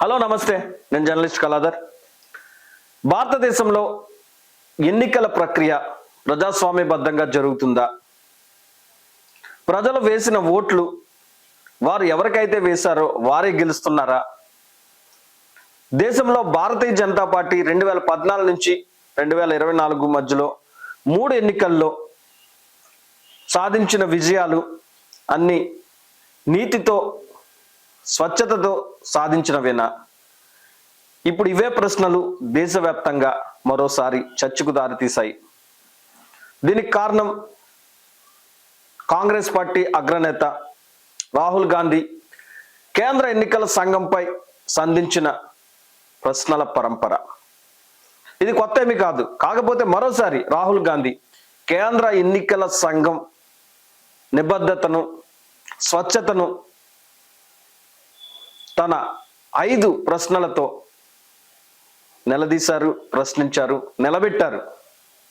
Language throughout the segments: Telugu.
హలో నమస్తే. నేను జర్నలిస్ట్ కళాధర్. భారతదేశంలో ఎన్నికల ప్రక్రియ ప్రజాస్వామ్యబద్ధంగా జరుగుతుందా? ప్రజలు వేసిన ఓట్లు వారు ఎవరికైతే వేశారో వారే గెలుస్తున్నారా? దేశంలో భారతీయ జనతా పార్టీ రెండు వేల పద్నాలుగు నుంచి రెండు వేల ఇరవై నాలుగు మధ్యలో మూడు ఎన్నికల్లో సాధించిన విజయాలు అన్ని నీతితో స్వచ్ఛతతో సాధించినవేనా ఇప్పుడు ఇవే ప్రశ్నలు దేశవ్యాప్తంగా మరోసారి చర్చకు దారితీశాయి. దీనికి కారణం కాంగ్రెస్ పార్టీ అగ్రనేత రాహుల్ గాంధీ కేంద్ర ఎన్నికల సంఘంపై సంధించిన ప్రశ్నల పరంపర. ఇది కొత్త ఏమి కాదు. కాకపోతే మరోసారి రాహుల్ గాంధీ కేంద్ర ఎన్నికల సంఘం నిబద్ధతను స్వచ్ఛతను తన ఐదు ప్రశ్నలతో నిలదీశారు ప్రశ్నించారు నిలబెట్టారు.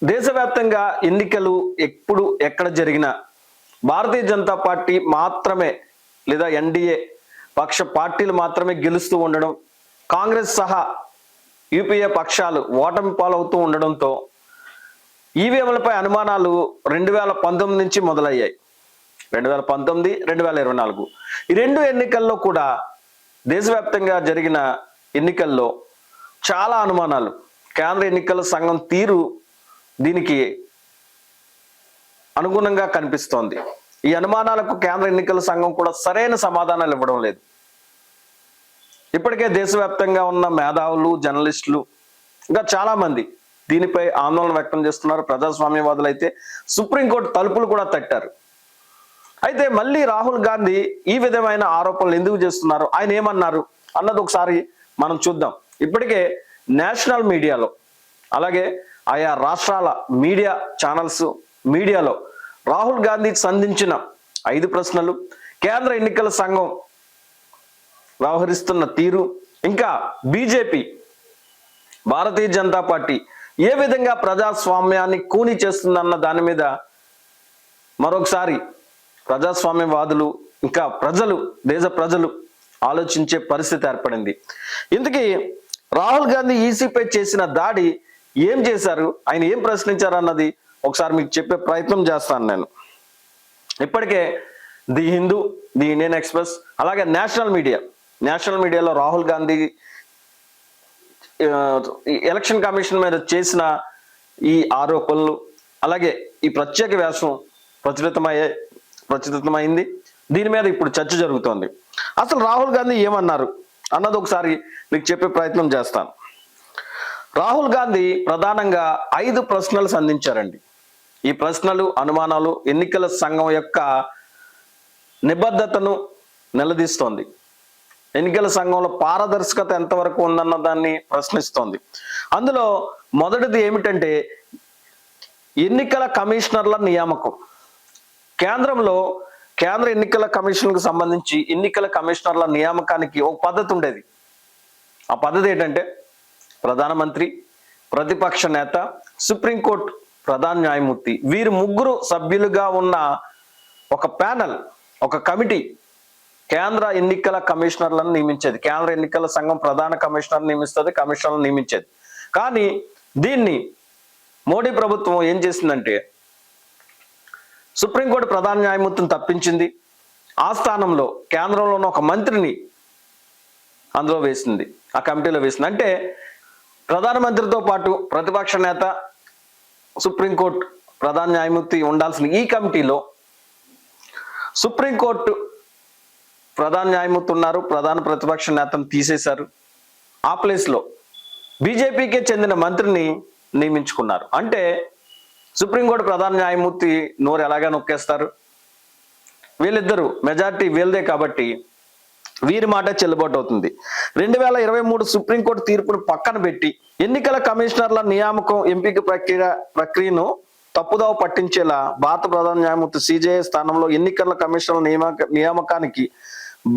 దేశవ్యాప్తంగా ఎన్నికలు ఎప్పుడు ఎక్కడ జరిగినా భారతీయ జనతా పార్టీ మాత్రమే లేదా ఎన్డీఏ పక్ష పార్టీలు మాత్రమే గెలుస్తూ ఉండడం కాంగ్రెస్ సహా యూపీఏ పక్షాలు ఓటమి పాలవుతూ ఉండడంతో ఈవీఎంలపై అనుమానాలు రెండు వేల పంతొమ్మిది నుంచి మొదలయ్యాయి. రెండు వేల పంతొమ్మిది రెండు వేల ఇరవై నాలుగు. ఈ రెండు ఎన్నికల్లో కూడా దేశవ్యాప్తంగా జరిగిన ఎన్నికల్లో చాలా అనుమానాలు. కేంద్ర ఎన్నికల సంఘం తీరు దీనికి అనుగుణంగా కనిపిస్తోంది. ఈ అనుమానాలకు కేంద్ర ఎన్నికల సంఘం కూడా సరైన సమాధానాలు ఇవ్వడం లేదు. ఇప్పటికే దేశవ్యాప్తంగా ఉన్న మేధావులు జర్నలిస్టులు ఇంకా చాలామంది దీనిపై ఆందోళన వ్యక్తం చేస్తున్నారు. ప్రజాస్వామ్యవాదులు అయితే సుప్రీంకోర్టు తలుపులు కూడా తట్టారు. అయితే మళ్ళీ రాహుల్ గాంధీ ఈ విధమైన ఆరోపణలు ఎందుకు చేస్తున్నారు? ఆయన ఏమన్నారు? అన్నది ఒకసారి మనం చూద్దాం. ఇప్పటికే నేషనల్ మీడియాలో అలాగే ఆయా రాష్ట్రాల మీడియా ఛానల్స్ మీడియాలో రాహుల్ గాంధీకి సంధించిన ఐదు ప్రశ్నలు కేంద్ర ఎన్నికల సంఘం వ్యవహరిస్తున్న తీరు ఇంకా బీజేపీ భారతీయ జనతా పార్టీ ఏ విధంగా ప్రజాస్వామ్యాన్ని కూని చేస్తుందన్న దాని మీద మరొకసారి ప్రజాస్వామ్యవాదులు ఇంకా ప్రజలు దేశ ప్రజలు ఆలోచించే పరిస్థితి ఏర్పడింది. ఇందుకీ రాహుల్ గాంధీ ఈసీపై చేసిన దాడి ఏం చేశారు? ఆయన ఏం ప్రశ్నించారు అన్నది ఒకసారి మీకు చెప్పే ప్రయత్నం చేస్తాను నేను. ఇప్పటికే the Hindu the Indian Express అలాగే నేషనల్ మీడియా నేషనల్ మీడియాలో రాహుల్ గాంధీ ఈ ఎలక్షన్ కమిషన్ మీద చేసిన ఈ ఆరోపణలు అలాగే ఈ ప్రత్యేక వ్యాసం ప్రచురితమయ్యాయి ప్రచురితమైంది దీని మీద ఇప్పుడు చర్చ జరుగుతోంది. అసలు రాహుల్ గాంధీ ఏమన్నారు? అన్నది ఒకసారి మీకు చెప్పే ప్రయత్నం చేస్తాను. రాహుల్ గాంధీ ప్రధానంగా ఐదు ప్రశ్నలు సంధించారండి. ఈ ప్రశ్నలు అనుమానాలు ఎన్నికల సంఘం యొక్క నిబద్ధతను నిలదీస్తోంది. ఎన్నికల సంఘంలో పారదర్శకత ఎంతవరకు ఉందన్న దాన్ని ప్రశ్నిస్తోంది. అందులో మొదటిది ఏమిటంటే ఎన్నికల కమిషనర్ల నియామకం. కేంద్రంలో కేంద్ర ఎన్నికల కమిషన్కు సంబంధించి ఎన్నికల కమిషనర్ల నియామకానికి ఒక పద్ధతి ఉండేది. ఆ పద్ధతి ఏంటంటే ప్రధానమంత్రి ప్రతిపక్ష నేత సుప్రీంకోర్టు ప్రధాన న్యాయమూర్తి వీరు ముగ్గురు సభ్యులుగా ఉన్న ఒక ప్యానల్ ఒక కమిటీ కేంద్ర ఎన్నికల కమిషనర్లను నియమించేది. కేంద్ర ఎన్నికల సంఘం ప్రధాన కమిషనర్ నియమిస్తుంది కమిషనర్లను నియమించేది. కానీ దీన్ని మోడీ ప్రభుత్వం ఏం చేసిందంటే సుప్రీంకోర్టు ప్రధాన న్యాయమూర్తిని తప్పించింది. ఆ స్థానంలో కేంద్రంలో ఉన్న ఒక మంత్రిని అందులో వేసింది. ఆ కమిటీలో వేసింది. అంటే ప్రధానమంత్రితో పాటు ప్రతిపక్ష నేత సుప్రీంకోర్టు ప్రధాన న్యాయమూర్తి ఉండాల్సిన ఈ కమిటీలో సుప్రీంకోర్టు ప్రధాన న్యాయమూర్తి ఉన్నారు. ప్రధాన ప్రతిపక్ష నేతను తీసేశారు. ఆ ప్లేస్లో బీజేపీకే చెందిన మంత్రిని నియమించుకున్నారు. అంటే సుప్రీంకోర్టు ప్రధాన న్యాయమూర్తి నోరు ఎలాగా నొక్కేస్తారు? వీళ్ళిద్దరూ మెజార్టీ వీళ్ళదే కాబట్టి వీరి మాట చెల్లుబాటు అవుతుంది రెండు వేల ఇరవై మూడు సుప్రీంకోర్టు తీర్పును పక్కన పెట్టి ఎన్నికల కమిషనర్ల నియామకం ఎంపిక ప్రక్రియ ప్రక్రియను తప్పుదావ పట్టించేలా భారత ప్రధాన న్యాయమూర్తి సిజేఐ స్థానంలో ఎన్నికల కమిషనర్ల నియామక నియామకానికి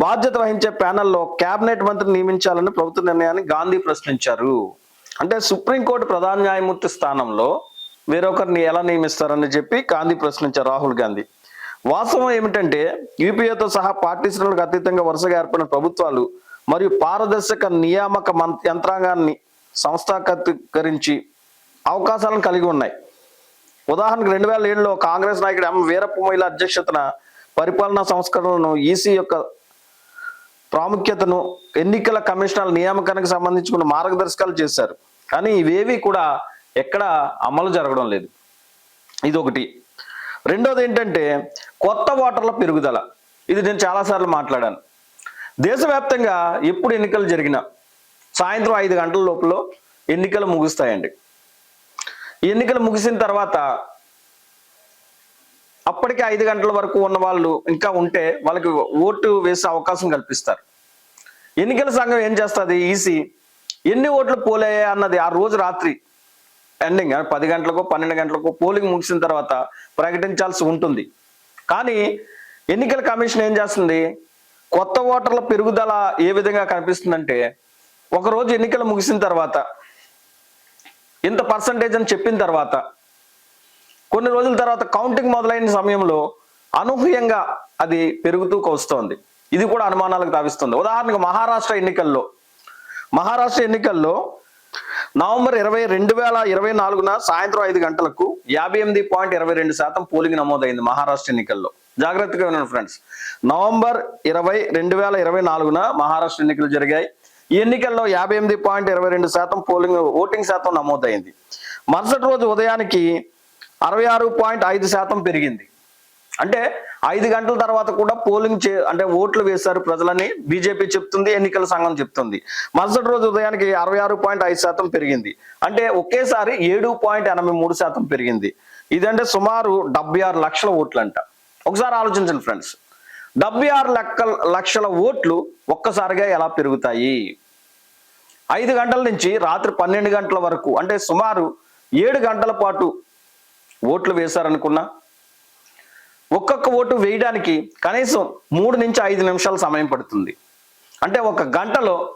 బాధ్యత వహించే ప్యానెల్లో కేబినెట్ మంత్రిని నియమించాలని ప్రభుత్వ నిర్ణయాన్ని గాంధీ ప్రశ్నించారు. అంటే సుప్రీంకోర్టు ప్రధాన న్యాయమూర్తి స్థానంలో వేరొకరిని ఎలా నియమిస్తారని చెప్పి గాంధీ ప్రశ్నించారు రాహుల్ గాంధీ. వాస్తవం ఏమిటంటే యూపీఏతో సహా పార్టీ శ్రేణులకు అతీతంగా వరుసగా ఏర్పడిన ప్రభుత్వాలు మరియు పారదర్శక నియామక యంత్రాంగాన్ని సంస్థాగతీకరించి అవకాశాలను కలిగి ఉన్నాయి. ఉదాహరణకు రెండు వేల ఏడులో కాంగ్రెస్ నాయకుడు ఎం వీరప్ప మొయిల అధ్యక్షతన పరిపాలనా సంస్కరణలను ఈసీ యొక్క ప్రాముఖ్యతను ఎన్నికల కమిషనర్ల నియామకానికి సంబంధించుకున్న మార్గదర్శకాలు చేశారు. కానీ ఇవేవి కూడా ఎక్కడ అమలు జరగడం లేదు. ఇది ఒకటి రెండోది ఏంటంటే కొత్త ఓటర్ల పెరుగుదల. ఇది నేను చాలాసార్లు మాట్లాడాను. దేశవ్యాప్తంగా ఎప్పుడు ఎన్నికలు జరిగినా సాయంత్రం ఐదు గంటల లోపల ఎన్నికలు ముగుస్తాయండి. ఎన్నికలు ముగిసిన తర్వాత అప్పటికే ఐదు గంటల వరకు ఉన్న వాళ్ళు ఇంకా ఉంటే వాళ్ళకి ఓటు వేసే అవకాశం కల్పిస్తారు. ఎన్నికల సంఘం ఏం చేస్తుంది? ఈసీ ఎన్ని ఓట్లు పోలే అన్నది ఆ రోజు రాత్రి ఎండింగ్ పది గంటలకు పన్నెండు గంటలకు పోలింగ్ ముగిసిన తర్వాత ప్రకటించాల్సి ఉంటుంది. కానీ ఎన్నికల కమిషన్ ఏం చేస్తుంది? కొత్త ఓటర్ల పెరుగుదల ఏ విధంగా కనిపిస్తుందంటే ఒకరోజు ఎన్నికలు ముగిసిన తర్వాత ఇంత పర్సంటేజ్ అని చెప్పిన తర్వాత కొన్ని రోజుల తర్వాత కౌంటింగ్ మొదలైన సమయంలో అనూహ్యంగా అది పెరుగుతూ వస్తోంది ఇది కూడా అనుమానాలకు తావిస్తుంది ఉదాహరణకు మహారాష్ట్ర ఎన్నికల్లో మహారాష్ట్ర ఎన్నికల్లో నవంబర్ ఇరవై రెండు వేల ఇరవై నాలుగున సాయంత్రం ఐదు గంటలకు యాభై ఎనిమిది పాయింట్ ఇరవై రెండు శాతం పోలింగ్ నమోదైంది మహారాష్ట్ర ఎన్నికల్లో. జాగ్రత్తగా వినండి ఫ్రెండ్స్. నవంబర్ ఇరవై రెండు వేల ఇరవై నాలుగున మహారాష్ట్ర ఎన్నికలు జరిగాయి. ఈ ఎన్నికల్లో యాభై ఎనిమిది పాయింట్ ఇరవై రెండు శాతం పోలింగ్ ఓటింగ్ శాతం నమోదైంది. మరుసటి రోజు ఉదయానికి అరవై ఆరు పాయింట్ ఐదు శాతం పెరిగింది. అంటే ఐదు గంటల తర్వాత కూడా పోలింగ్ చే అంటే ఓట్లు వేశారు ప్రజలని. బీజేపీ చెప్తుంది ఎన్నికల సంఘం చెప్తుంది. మరుసటి రోజు ఉదయానికి అరవై ఆరు పాయింట్ ఐదు శాతం పెరిగింది. అంటే ఒకేసారి ఏడు పాయింట్ ఎనభై మూడు శాతం పెరిగింది. ఇదంటే సుమారు డెబ్బై ఆరు లక్షల ఓట్లు అంట ఒకసారి ఆలోచించండి ఫ్రెండ్స్. డెబ్బై ఆరు లెక్క లక్షల ఓట్లు ఒక్కసారిగా ఎలా పెరుగుతాయి? ఐదు గంటల నుంచి రాత్రి పన్నెండు గంటల వరకు అంటే సుమారు ఏడు గంటల పాటు ఓట్లు వేశారనుకున్నా ఒక్కొక్క ఓటు వేయడానికి కనీసం మూడు నుంచి ఐదు నిమిషాల సమయం పడుతుంది. అంటే ఒక గంటలో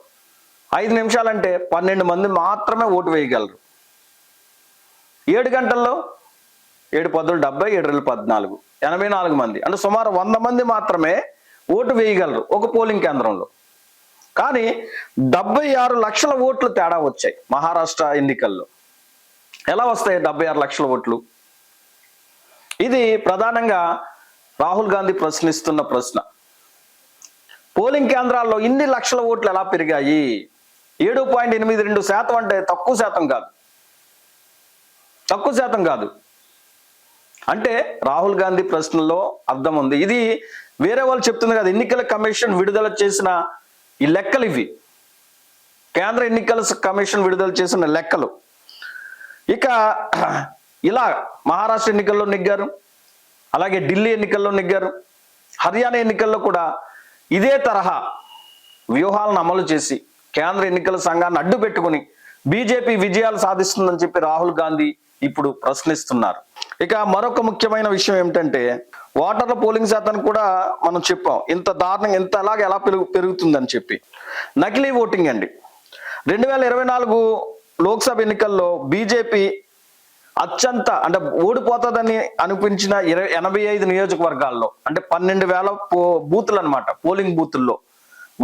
ఐదు నిమిషాలంటే పన్నెండు మంది మాత్రమే ఓటు వేయగలరు. ఏడు గంటల్లో ఏడు పదులు డెబ్బై ఏడు రెండు పద్నాలుగు ఎనభై నాలుగు మంది. అంటే సుమారు వంద మంది మాత్రమే ఓటు వేయగలరు ఒక పోలింగ్ కేంద్రంలో. కానీ డెబ్బై ఆరు లక్షల ఓట్లు తేడా వచ్చాయి మహారాష్ట్ర ఎన్నికల్లో. ఎలా వస్తాయి డెబ్బై ఆరు లక్షల ఓట్లు? ఇది ప్రధానంగా రాహుల్ గాంధీ ప్రశ్నిస్తున్న ప్రశ్న. పోలింగ్ కేంద్రాల్లో ఇన్ని లక్షల ఓట్లు ఎలా పెరిగాయి? ఏడు పాయింట్ ఎనిమిది రెండు శాతం అంటే తక్కువ శాతం కాదు. తక్కువ శాతం కాదు. అంటే రాహుల్ గాంధీ ప్రశ్నలో అర్థం ఉంది. ఇది వేరే వాళ్ళు చెప్తుంది కదా ఎన్నికల కమిషన్ విడుదల చేసిన ఈ లెక్కలు ఇవి. కేంద్ర ఎన్నికల కమిషన్ విడుదల చేసిన లెక్కలు. ఇక ఇలా మహారాష్ట్ర ఎన్నికల్లో నెగ్గారు. అలాగే ఢిల్లీ ఎన్నికల్లో నెగ్గారు. హర్యానా ఎన్నికల్లో కూడా ఇదే తరహా వ్యూహాలను అమలు చేసి కేంద్ర ఎన్నికల సంఘాన్ని అడ్డు పెట్టుకుని బీజేపీ విజయాలు సాధిస్తుందని చెప్పి రాహుల్ గాంధీ ఇప్పుడు ప్రశ్నిస్తున్నారు. ఇక మరొక ముఖ్యమైన విషయం ఏమిటంటే ఓటర్ల పోలింగ్ శాతం కూడా మనం చెప్పాం. ఇంత దారుణంగా ఇంత అలాగే ఎలా పెరుగు పెరుగుతుందని చెప్పి. నకిలీ ఓటింగ్ అండి. రెండు వేల ఇరవై నాలుగు లోక్సభ ఎన్నికల్లో బీజేపీ అత్యంత అంటే ఓడిపోతుందని అనిపించిన ఇరవై ఎనభై ఐదు నియోజకవర్గాల్లో అంటే పన్నెండు వేల పో బూతులు అనమాట పోలింగ్ బూతుల్లో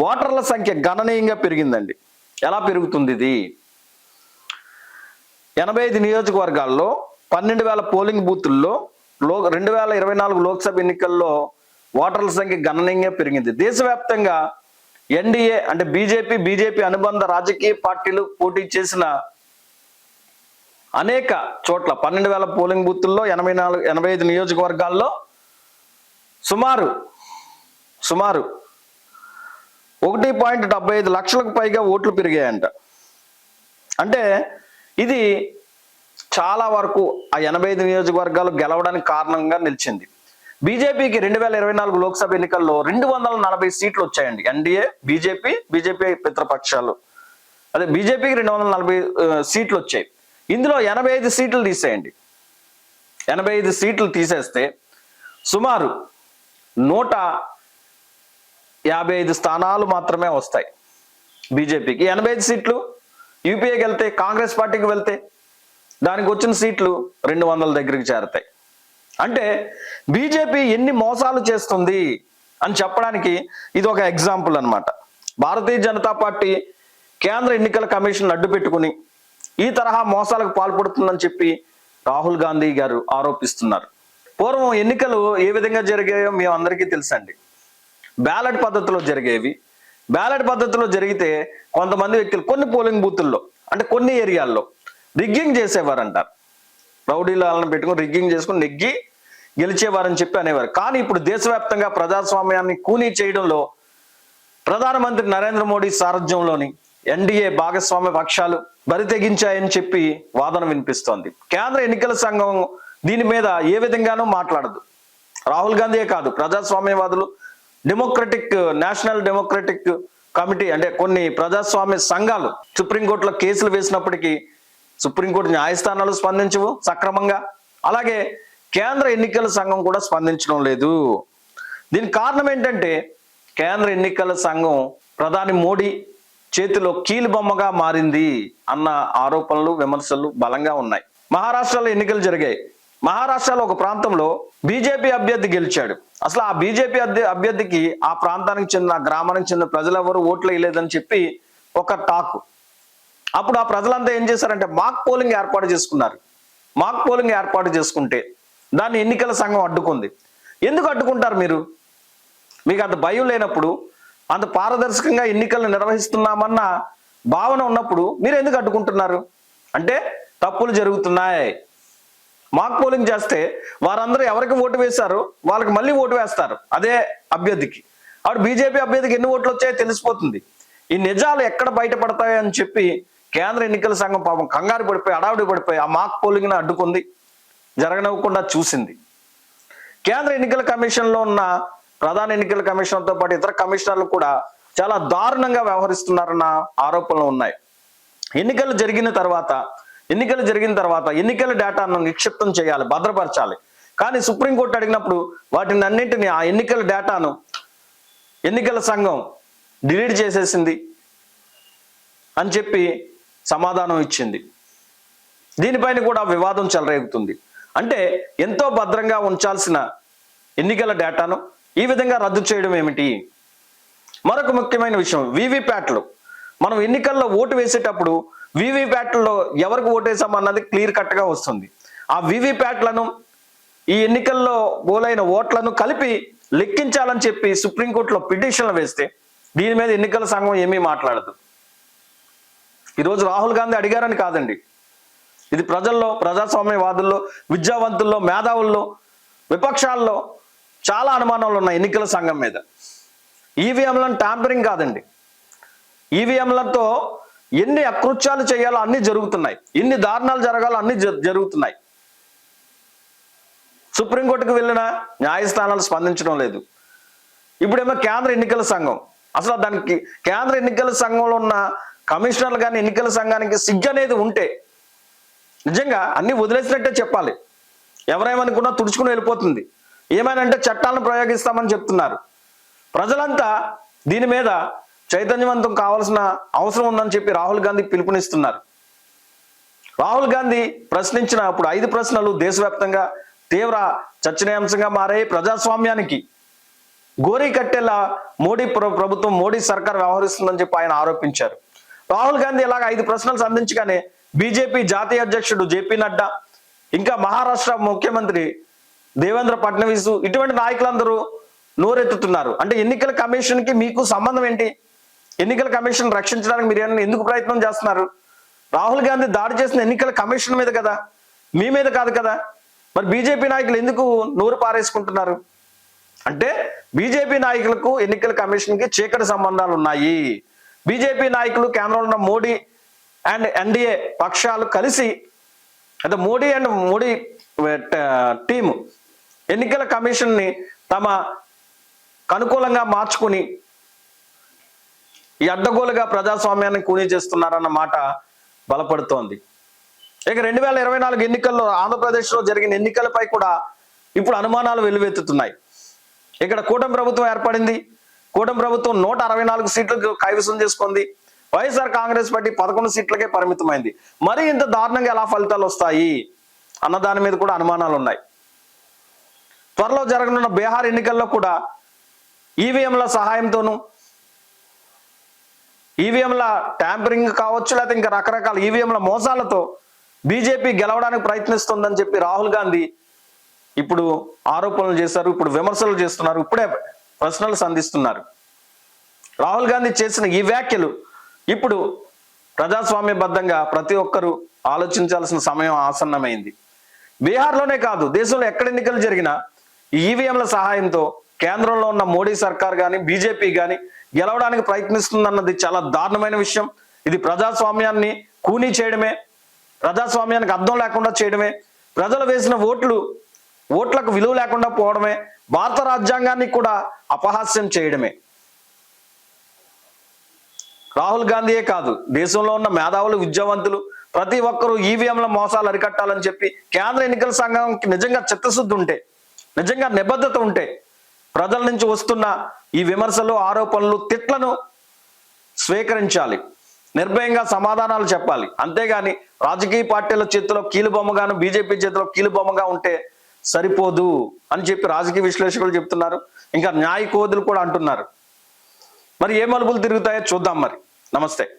ఓటర్ల సంఖ్య గణనీయంగా పెరిగిందండి. ఎలా పెరుగుతుంది ఇది? ఎనభై ఐదు నియోజకవర్గాల్లో పన్నెండు వేల పోలింగ్ బూతుల్లో లో రెండు వేల ఇరవై నాలుగు లోక్సభ ఎన్నికల్లో ఓటర్ల సంఖ్య గణనీయంగా పెరిగింది. దేశవ్యాప్తంగా ఎన్డీఏ అంటే బీజేపీ బీజేపీ అనుబంధ రాజకీయ పార్టీలు పోటీ చేసిన అనేక చోట్ల పన్నెండు వేల పోలింగ్ బూత్ల్లో ఎనభై నాలుగు ఎనభై ఐదు నియోజకవర్గాల్లో సుమారు సుమారు ఒకటి పాయింట్ డెబ్బై ఐదు లక్షలకు పైగా ఓట్లు పెరిగాయంట. అంటే ఇది చాలా వరకు ఆ ఎనభై ఐదు నియోజకవర్గాలు గెలవడానికి కారణంగా నిలిచింది. బీజేపీకి రెండు వేల ఇరవై నాలుగు లోక్సభ ఎన్నికల్లో రెండు వందల నలభై సీట్లు వచ్చాయండి. ఎన్డీఏ బీజేపీ బీజేపీ మిత్రపక్షాలు. అదే బీజేపీకి రెండు వందల నలభై సీట్లు వచ్చాయి. ఇందులో ఎనభై ఐదు సీట్లు తీసేయండి. ఎనభై ఐదు సీట్లు తీసేస్తే సుమారు నూట యాభై ఐదు స్థానాలు మాత్రమే వస్తాయి బీజేపీకి. ఎనభై ఐదు సీట్లు యూపీఏకి వెళ్తే కాంగ్రెస్ పార్టీకి వెళ్తే దానికి వచ్చిన సీట్లు రెండు వందల దగ్గరికి చేరతాయి. అంటే బీజేపీ ఎన్ని మోసాలు చేస్తుంది అని చెప్పడానికి ఇది ఒక ఎగ్జాంపుల్ అన్నమాట. భారతీయ జనతా పార్టీ కేంద్ర ఎన్నికల కమిషన్ అడ్డు పెట్టుకుని ఈ తరహా మోసాలకు పాల్పడుతుందని చెప్పి రాహుల్ గాంధీ గారు ఆరోపిస్తున్నారు. పూర్వం ఎన్నికలు ఏ విధంగా జరిగాయో మేము అందరికీ తెలుసండి. బ్యాలెట్ పద్ధతిలో జరిగేవి. బ్యాలెట్ పద్ధతిలో జరిగితే కొంతమంది వ్యక్తులు కొన్ని పోలింగ్ బూతుల్లో అంటే కొన్ని ఏరియాల్లో రిగ్గింగ్ చేసేవారంటారు రౌడీలను పెట్టుకుని రిగ్గింగ్ చేసుకుని నెగ్గి గెలిచేవారని చెప్పి అనేవారు. కానీ ఇప్పుడు దేశవ్యాప్తంగా ప్రజాస్వామ్యాన్ని కూనీ చేయడంలో ప్రధానమంత్రి నరేంద్ర మోడీ సారథ్యంలోని ఎన్డీఏ భాగస్వామ్య పక్షాలు బరితెగించాయని చెప్పి వాదన వినిపిస్తోంది. కేంద్ర ఎన్నికల సంఘం దీని మీద ఏ విధంగానూ మాట్లాడదు. రాహుల్ గాంధీయే కాదు ప్రజాస్వామ్యవాదులు డెమోక్రటిక్ నేషనల్ డెమోక్రటిక్ కమిటీ అంటే కొన్ని ప్రజాస్వామ్య సంఘాలు సుప్రీంకోర్టులో కేసులు వేసినప్పటికీ సుప్రీంకోర్టు న్యాయస్థానాలు స్పందించవు సక్రమంగా. అలాగే కేంద్ర ఎన్నికల సంఘం కూడా స్పందించడం లేదు. దీనికి కారణం ఏంటంటే కేంద్ర ఎన్నికల సంఘం ప్రధాని మోడీ చేతిలో కీలు బొమ్మగా మారింది అన్న ఆరోపణలు విమర్శలు బలంగా ఉన్నాయి. మహారాష్ట్రలో ఎన్నికలు జరిగాయి. మహారాష్ట్రలో ఒక ప్రాంతంలో బీజేపీ అభ్యర్థి గెలిచాడు. అసలు ఆ బీజేపీ అభ్యర్థికి ఆ ప్రాంతానికి చెందిన గ్రామానికి చెందిన ప్రజలెవరు ఓట్లు వేయలేదని చెప్పి ఒక టాక్. అప్పుడు ఆ ప్రజలంతా ఏం చేశారంటే మాక్ పోలింగ్ ఏర్పాటు చేసుకున్నారు. మాక్ పోలింగ్ ఏర్పాటు చేసుకుంటే దాన్ని ఎన్నికల సంఘం అడ్డుకుంది. ఎందుకు అడ్డుకుంటారు మీరు? మీకు అంత భయం లేనప్పుడు అంత పారదర్శకంగా ఎన్నికలను నిర్వహిస్తున్నామన్న భావన ఉన్నప్పుడు మీరు ఎందుకు అడ్డుకుంటున్నారు? అంటే తప్పులు జరుగుతున్నాయి. మాక్ పోలింగ్ చేస్తే వారందరూ ఎవరికి ఓటు వేశారో వాళ్ళకి మళ్ళీ ఓటు వేస్తారు అదే అభ్యర్థికి. అప్పుడు బీజేపీ అభ్యర్థికి ఎన్ని ఓట్లు వచ్చాయో తెలిసిపోతుంది. ఈ నిజాలు ఎక్కడ బయటపడతాయి అని చెప్పి కేంద్ర ఎన్నికల సంఘం పాపం కంగారు పడిపోయి అడావిడి పడిపోయి ఆ మాక్ పోలింగ్ను అడ్డుకుంది జరగనివ్వకుండా చూసింది. కేంద్ర ఎన్నికల కమిషన్లో ఉన్న ప్రధాన ఎన్నికల కమిషనర్తో పాటు ఇతర కమిషనర్లు కూడా చాలా దారుణంగా వ్యవహరిస్తున్నారన్న ఆరోపణలు ఉన్నాయి. ఎన్నికలు జరిగిన తర్వాత ఎన్నికలు జరిగిన తర్వాత ఎన్నికల డేటాను నిక్షిప్తం చేయాలి భద్రపరచాలి. కానీ సుప్రీంకోర్టు అడిగినప్పుడు వాటిని అన్నింటినీ ఆ ఎన్నికల డేటాను ఎన్నికల సంఘం డిలీట్ చేసేసింది అని చెప్పి సమాధానం ఇచ్చింది. దీనిపైన కూడా వివాదం చెలరేగుతుంది. అంటే ఎంతో భద్రంగా ఉంచాల్సిన ఎన్నికల డేటాను ఈ విధంగా రద్దు చేయడం ఏమిటి? మరొక ముఖ్యమైన విషయం వివిప్యాట్లు మనం ఎన్నికల్లో ఓటు వేసేటప్పుడు వివిప్యాట్లలో ఎవరికి ఓటు వేసామన్నది క్లియర్ కట్గా వస్తుంది. ఆ వివిప్యాట్లను ఈ ఎన్నికల్లో పోలైన ఓట్లను కలిపి లెక్కించాలని చెప్పి సుప్రీంకోర్టులో పిటిషన్లు వేస్తే దీని మీద ఎన్నికల సంఘం ఏమీ మాట్లాడదు. ఈరోజు రాహుల్ గాంధీ అడిగారని కాదండి. ఇది ప్రజల్లో ప్రజాస్వామ్యవాదుల్లో విద్యావంతుల్లో మేధావుల్లో విపక్షాల్లో చాలా అనుమానాలు ఉన్నాయి ఎన్నికల సంఘం మీద. ఈవీఎంలను ట్యాంపరింగ్ కాదండి. ఈవీఎంలతో ఎన్ని అకృత్యాలు చేయాలో అన్ని జరుగుతున్నాయి. ఎన్ని దారుణాలు జరగాలో అన్ని జ- జరుగుతున్నాయి. సుప్రీంకోర్టుకు వెళ్ళిన న్యాయస్థానాలు స్పందించడం లేదు. ఇప్పుడేమో కేంద్ర ఎన్నికల సంఘం. అసలు దానికి కేంద్ర ఎన్నికల సంఘంలో ఉన్న కమిషనర్లు కానీ ఎన్నికల సంఘానికి సిగ్గు అనేది ఉంటే నిజంగా అన్ని వదిలేసినట్టే చెప్పాలి. ఎవరేమనుకున్నా తుడుచుకుని వెళ్ళిపోతుంది. ఏమైనా చట్టాలను ప్రయోగిస్తామని చెప్తున్నారు. ప్రజలంతా దీని మీద చైతన్యవంతం కావాల్సిన అవసరం ఉందని చెప్పి రాహుల్ గాంధీ పిలుపునిస్తున్నారు. రాహుల్ గాంధీ ప్రశ్నించిన అప్పుడు ఐదు ప్రశ్నలు దేశవ్యాప్తంగా తీవ్ర చర్చనీయాంశంగా మారాయి. ప్రజాస్వామ్యానికి గోరీ కట్టేలా మోడీ ప్రభుత్వం మోడీ సర్కార్ వ్యవహరిస్తుందని చెప్పి ఆయన ఆరోపించారు. రాహుల్ గాంధీ ఇలాగ ఐదు ప్రశ్నలు సంధించగానే బీజేపీ జాతీయ అధ్యక్షుడు జేపీ నడ్డా ఇంకా మహారాష్ట్ర ముఖ్యమంత్రి దేవేంద్ర ఫడ్నవీస్ ఇటువంటి నాయకులందరూ నోరెత్తుతున్నారు. అంటే ఎన్నికల కమిషన్కి మీకు సంబంధం ఏంటి? ఎన్నికల కమిషన్ రక్షించడానికి మీరు ఏమైనా ఎందుకు ప్రయత్నం చేస్తున్నారు? రాహుల్ గాంధీ దాడి చేసిన ఎన్నికల కమిషన్ మీద కదా? మీ మీద కాదు కదా? మరి బీజేపీ నాయకులు ఎందుకు నోరు పారేసుకుంటున్నారు? అంటే బీజేపీ నాయకులకు ఎన్నికల కమిషన్కి చీకటి సంబంధాలు ఉన్నాయి. బీజేపీ నాయకులు కేంద్రంలో ఉన్న మోడీ అండ్ ఎన్డీఏ పక్షాలు కలిసి అంటే మోడీ అండ్ మోడీ టీము ఎన్నికల కమిషన్ని తమ అనుకూలంగా మార్చుకుని ఈ అడ్డగోలుగా ప్రజాస్వామ్యాన్ని కూనీ చేస్తున్నారన్న మాట బలపడుతోంది. ఇక రెండు వేల ఇరవై నాలుగు ఎన్నికల్లో ఆంధ్రప్రదేశ్లో జరిగిన ఎన్నికలపై కూడా ఇప్పుడు అనుమానాలు వెల్లువెత్తుతున్నాయి. ఇక్కడ కూటమి ప్రభుత్వం ఏర్పడింది. కూటమి ప్రభుత్వం నూట అరవై నాలుగు సీట్లకు కైవసం చేసుకుంది. వైఎస్ఆర్ కాంగ్రెస్ పార్టీ పదకొండు సీట్లకే పరిమితమైంది. మరి ఇంత దారుణంగా ఎలా ఫలితాలు వస్తాయి? అన్న దాని మీద కూడా అనుమానాలు ఉన్నాయి త్వరలో జరగనున్న బీహార్ ఎన్నికల్లో కూడా ఈవీఎంల సహాయంతోనూ ఈవీఎంల ట్యాంపరింగ్ కావచ్చు లేకపోతే ఇంకా రకరకాల ఈవీఎంల మోసాలతో బీజేపీ గెలవడానికి ప్రయత్నిస్తుందని చెప్పి రాహుల్ గాంధీ ఇప్పుడు ఆరోపణలు చేశారు ఇప్పుడు విమర్శలు చేస్తున్నారు ఇప్పుడే ప్రశ్నలు సంధిస్తున్నారు. రాహుల్ గాంధీ చేసిన ఈ వ్యాఖ్యలు ఇప్పుడు ప్రజాస్వామ్యబద్ధంగా ప్రతి ఒక్కరూ ఆలోచించాల్సిన సమయం ఆసన్నమైంది. బీహార్లోనే కాదు దేశంలో ఎక్కడ ఎన్నికలు జరిగినా ఈవీఎంల సహాయంతో కేంద్రంలో ఉన్న మోడీ సర్కార్ కానీ బీజేపీ కానీ గెలవడానికి ప్రయత్నిస్తుందన్నది చాలా దారుణమైన విషయం. ఇది ప్రజాస్వామ్యాన్ని కూనీ చేయడమే ప్రజాస్వామ్యానికి అర్థం లేకుండా చేయడమే ప్రజలు వేసిన ఓట్లు ఓట్లకు విలువ లేకుండా పోవడమే భారత రాజ్యాంగాన్ని కూడా అపహాస్యం చేయడమే. రాహుల్ గాంధీయే కాదు దేశంలో ఉన్న మేధావులు విద్యావంతులు ప్రతి ఒక్కరూ ఈవీఎంల మోసాలు అరికట్టాలని చెప్పి కేంద్ర ఎన్నికల సంఘంకి నిజంగా చిత్తశుద్ధి ఉంటే నిజంగా నిబద్ధత ఉంటే ప్రజల నుంచి వస్తున్న ఈ విమర్శలు ఆరోపణలు తిట్లను స్వీకరించాలి. నిర్భయంగా సమాధానాలు చెప్పాలి. అంతేగాని రాజకీయ పార్టీల చేతిలో కీలుబొమ్మగాను బీజేపీ చేతిలో కీలుబొమ్మగా ఉంటే సరిపోదు అని చెప్పి రాజకీయ విశ్లేషకులు చెప్తున్నారు. ఇంకా న్యాయ కోదులు కూడా అంటున్నారు. మరి ఏ మలుపులు తిరుగుతాయో చూద్దాం మరి. నమస్తే.